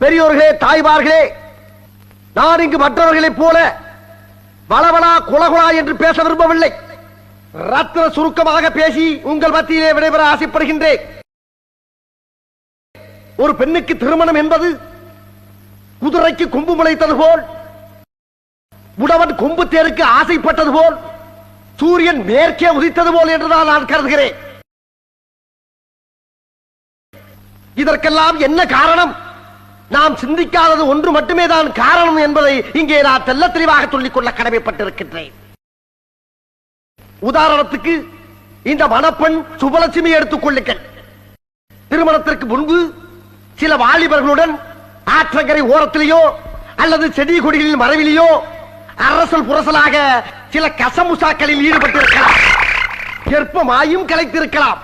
பெரியோர்களே தாய்மார்களே நான் இங்கு மற்றவர்களைப் போல வளவளா குலகுலா என்று பேச விரும்பவில்லை. ரத்ன சுருக்கமாக பேசி உங்கள் மத்தியிலே விடைபெற ஆசைப்படுகின்றேன். ஒரு பெண்ணுக்கு திருமணம் என்பது குதிரைக்கு கொம்பு முளைத்தது போல் உடவன் கொம்பு தேருக்கு ஆசைப்பட்டது போல் சூரியன் மேற்கே உதித்தது போல் என்றுதான் நான் கருதுகிறேன். இதற்கெல்லாம் என்ன காரணம்? நாம் சிந்திக்காதது ஒன்று மட்டுமே தான் காரணம் என்பதை இங்கே நான் தெல்ல தெளிவாக சொல்லிக் கொள்ள கடமைப்பட்டிருக்கின்றேன். உதாரணத்துக்கு இந்த மணப்பெண் சுபலட்சுமி எடுத்துக் கொள்ளுங்கள். திருமணத்திற்கு முன்பு சில வாலிபர்களுடன் ஆற்றங்கரை ஓரத்திலேயோ அல்லது செடி கொடிகளின் மறைவிலேயோ அரசல் புரசலாக சில கசமுசாக்களில் ஈடுபட்டிருக்கலாம். கற்பமாயும் கலைத்திருக்கலாம்.